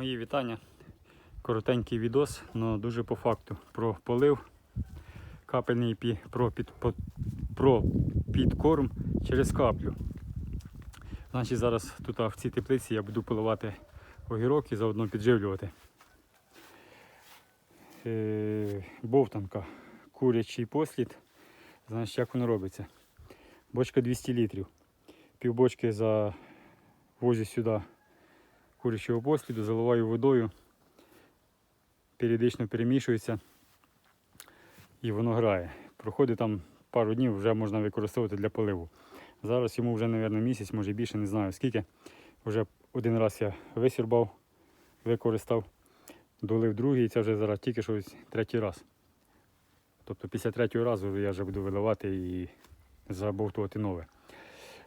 Мої вітання. Коротенький відос, але дуже по факту про полив, капельний пі, про, під, по- про підкорм через каплю. Значить, зараз тут в цій теплиці я буду поливати огірок і заодно підживлювати. Е, бовтанка, курячий послід. Значить, як воно робиться? Бочка 200 літрів. Півбочки завозю сюди курячого посліду, заливаю водою, періодично перемішується і воно грає. Проходить там пару днів, вже можна використовувати для поливу. Зараз йому вже, мабуть, місяць, може більше, не знаю скільки. Вже один раз я висірбав, використав, долив другий, і це вже зараз тільки що третій раз. Тобто після третього разу я вже буду виливати і забовтувати нове.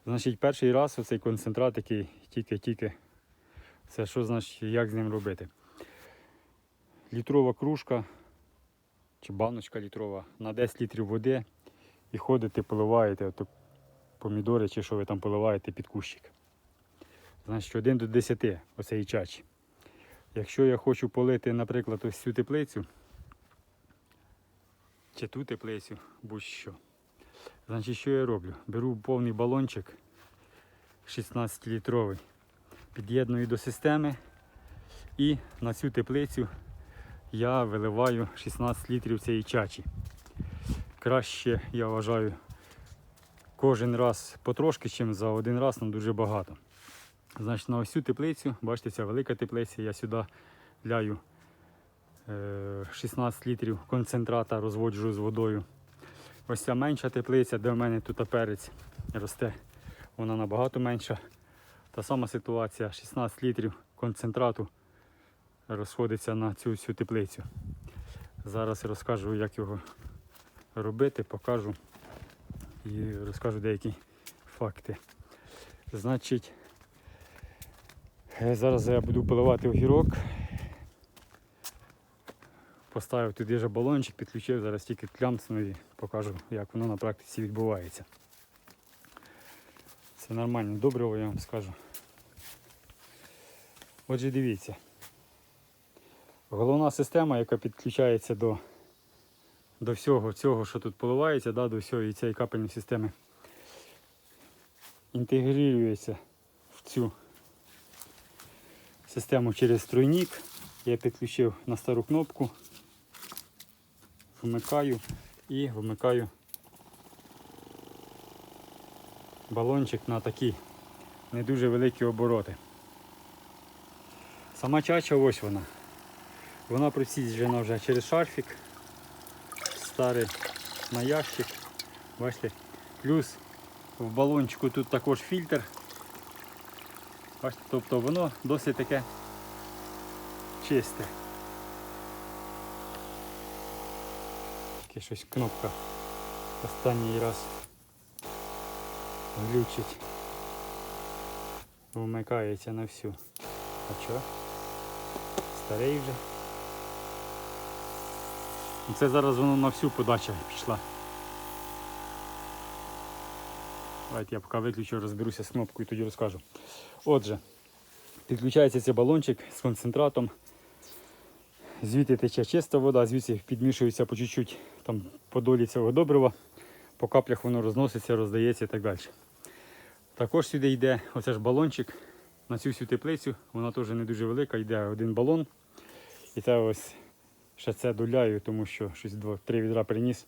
Значить, перший раз оцей концентрат, який тільки-тільки це що значить, як з ним робити? Літрова кружка чи баночка літрова на 10 літрів води і ходите, поливаєте ото помідори чи що ви там поливаєте під кущик. Значить, 1 до 10 оцей чач. Якщо я хочу полити, наприклад, ось цю теплицю, чи ту теплицю, будь-що. Значить, що я роблю? Беру повний балончик 16-літровий під'єдную до системи і на цю теплицю я виливаю 16 літрів цієї чачі. Краще, я вважаю, кожен раз потрошки, чим за один раз, але дуже багато. Значить, на ось цю теплицю, бачите, ця велика теплиця, я сюди ляю е, 16 літрів концентрата, розводжу з водою. Ось ця менша теплиця, де в мене тут перець росте, вона набагато менша. Та сама ситуація, 16 літрів концентрату розходиться на цю всю теплицю. Зараз розкажу, як його робити, покажу і розкажу деякі факти. Значить, е, зараз я буду поливати огірок. Поставив туди же балончик, підключив, зараз тільки клямсну і покажу, як воно на практиці відбувається. Це нормально добриво, я вам скажу. Отже, дивіться. Головна система, яка підключається до, до всього цього, що тут поливається, да, до всієї цієї капельної системи, інтегрується в цю систему через тройник. Я підключив на стару кнопку, вмикаю і вмикаю балончик на такі не дуже великі обороти. Сама чача ось вона. Вона просіджена вже через шарфік, старий на ящик. Бачите, плюс в балончику тут також фільтр. Бачите, тобто воно досить таке чисте. Таке щось кнопка останній раз глючить. Вмикається на всю. А чого? Старий вже. Це зараз воно на всю подача пішла. Давайте я поки виключу, розберуся з кнопкою, і тоді розкажу. Отже, підключається цей балончик з концентратом. Звідти тече чиста вода, звідси підмішується по чуть-чуть там по долі цього добрива, по каплях воно розноситься, роздається і так далі. Також сюди йде оце ж балончик на цю всю теплицю, вона теж не дуже велика, йде один балон. І це ось ще це доляю, тому що щось два-три відра приніс,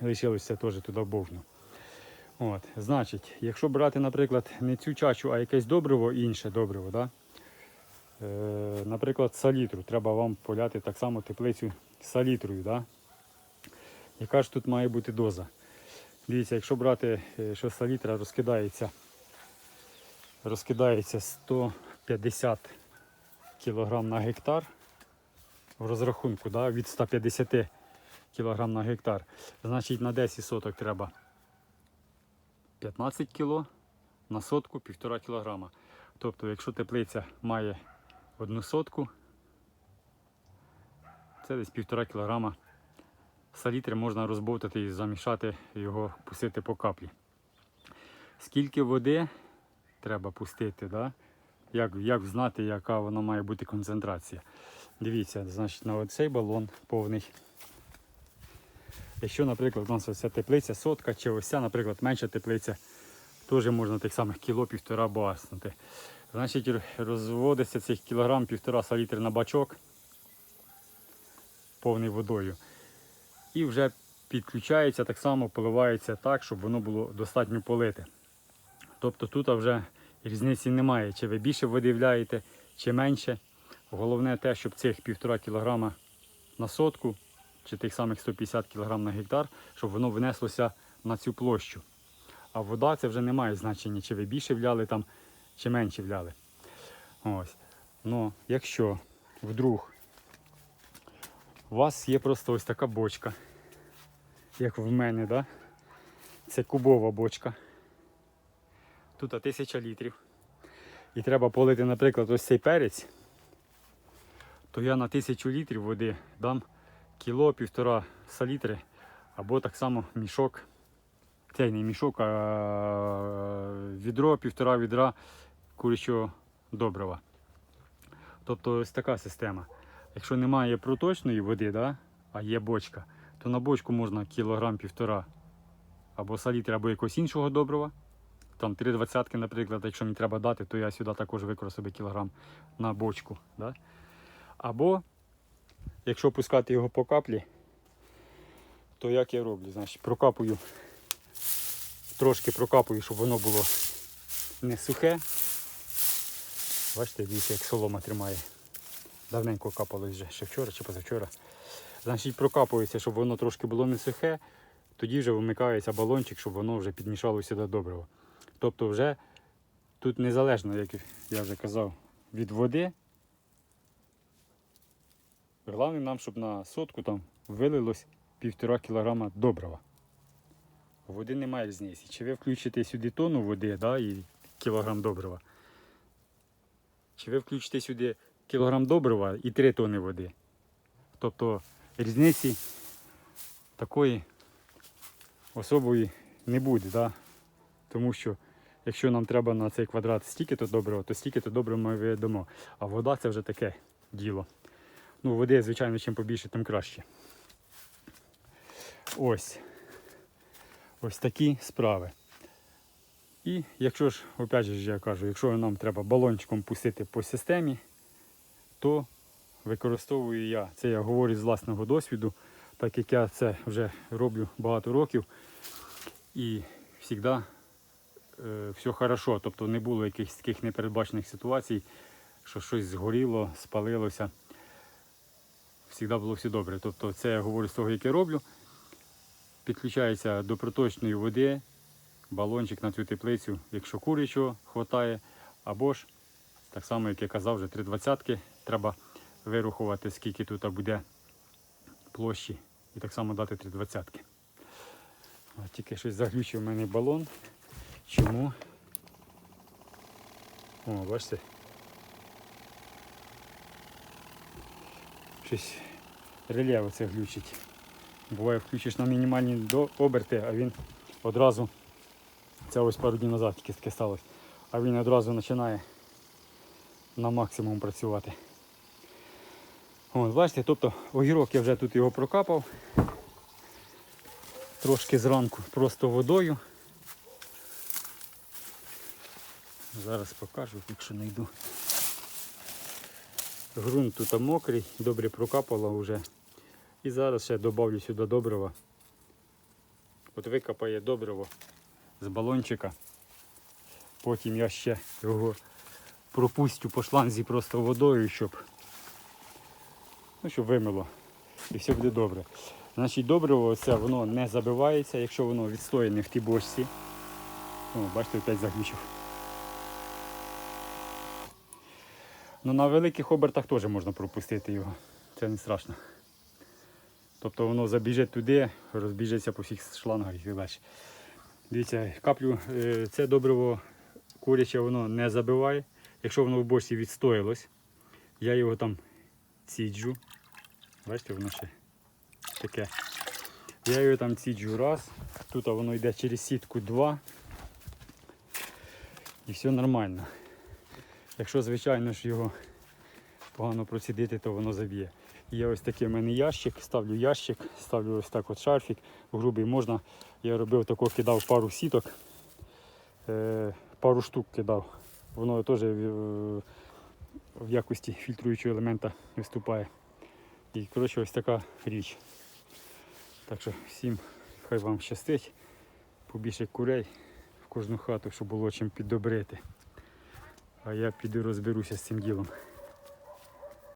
лишилося теж туди бовну. От, Значить, якщо брати, наприклад, не цю чачу, а якесь добриво, інше добриво, да? е, наприклад, салітру, треба вам поляти так само теплицю салітрою. Да? Яка ж тут має бути доза? Дивіться, якщо брати, е, що салітра розкидається, розкидається 150 кг на гектар в розрахунку да, від 150 кг на гектар. Значить на 10 соток треба 15 кг, на сотку 1,5 кг. Тобто, якщо теплиця має одну сотку, це десь 1,5 кг салітри можна розбовтати і замішати його, пустити по каплі. Скільки води треба пустити, да? як, як знати, яка вона має бути концентрація. Дивіться, значить, на оцей балон повний. Якщо, наприклад, у нас ось ця теплиця сотка, чи ось ця, наприклад, менша теплиця, теж можна тих самих кіло півтора баснути. Значить, розводиться цих кілограм півтора салітр на бачок повний водою. І вже підключається так само, поливається так, щоб воно було достатньо полите. Тобто тут вже різниці немає, чи ви більше води вляєте, чи менше. Головне те, щоб цих півтора кілограма на сотку, чи тих самих 150 кг на гектар, щоб воно внеслося на цю площу. А вода це вже не має значення, чи ви більше вляли там, чи менше вляли. Ось. Ну, якщо вдруг у вас є просто ось така бочка, як в мене, да? це кубова бочка. Тут 1000 літрів. І треба полити, наприклад, ось цей перець, то я на 1000 літрів води дам кіло, півтора салітри, або так само мішок. Цей не мішок, а відро, півтора відра курячого добрива. Тобто ось така система. Якщо немає проточної води, да, а є бочка, то на бочку можна кілограм півтора або салітри, або якогось іншого добрива. Там 3 двадцятки, наприклад, якщо мені треба дати, то я сюди також собі кілограм на бочку. Да? Або, якщо пускати його по каплі, то як я роблю? Значить, прокапую, трошки прокапую, щоб воно було не сухе. Бачите, дивіться, як солома тримає. Давненько капалось вже, ще вчора чи позавчора. Значить, прокапується, щоб воно трошки було не сухе, тоді вже вимикається балончик, щоб воно вже підмішалося до добрива. Тобто вже тут незалежно, як я вже казав, від води. Головне нам, щоб на сотку там вилилось півтора кілограма добрива. Води немає різниці. Чи ви включите сюди тонну води да, і кілограм добрива, чи ви включите сюди кілограм добрива і 3 тонни води. Тобто різниці такої особої не буде. Да? Тому що якщо нам треба на цей квадрат стільки-то добрива, то стільки-то добрива ми видамо. А вода це вже таке діло. Ну, води, звичайно, чим побільше, тим краще. Ось. Ось такі справи. І якщо ж, опять же, я кажу, якщо нам треба балончиком пустити по системі, то використовую я. Це я говорю з власного досвіду, так як я це вже роблю багато років. І завжди все хорошо. Тобто не було якихось таких непередбачених ситуацій, що щось згоріло, спалилося. Завжди було все добре. Тобто це я говорю з того, як я роблю. Підключається до проточної води, балончик на цю теплицю, якщо курячого вистачає, або ж так само, як я казав, вже 3,20 треба вирахувати, скільки тут буде площі, і так само дати 3,20. От Тільки щось заглючив у мене балон. Чому? О, бачите? Щось реле оце глючить. Буває, включиш на мінімальні оберти, а він одразу, це ось пару днів назад тільки таке сталося, а він одразу починає на максимум працювати. От, бачите, тобто огірок я вже тут його прокапав. Трошки зранку просто водою. Зараз покажу, якщо знайду. Грунт тут мокрий, добре прокапало вже. І зараз ще додавлю сюди добрива. От викопає добриво з балончика. Потім я ще його пропустю по шланзі просто водою, щоб, ну, щоб вимило. І все буде добре. Значить, добриво це воно не забивається, якщо воно відстояне в тій бочці. О, бачите, опять заглючив. Ну на великих обертах теж можна пропустити його. Це не страшно. Тобто воно забіжить туди, розбіжеться по всіх шлангах і так далі. Дивіться, каплю, е, це добриво куряче воно не забиває. Якщо воно в бочці відстоялось, я його там ціджу. Бачите, воно ще таке. Я його там ціджу раз, тут воно йде через сітку два. І все нормально. Якщо, звичайно ж, його погано процідити, то воно заб'є. Є ось такий в мене ящик, ставлю ящик, ставлю ось так от шарфік, грубий можна. Я робив тако, кидав пару сіток, е, пару штук кидав. Воно теж в, в якості фільтруючого елемента виступає. І коротше ось така річ. Так що всім хай вам щастить, побільше курей в кожну хату, щоб було чим піддобрити. А я піду розберуся з цим ділом.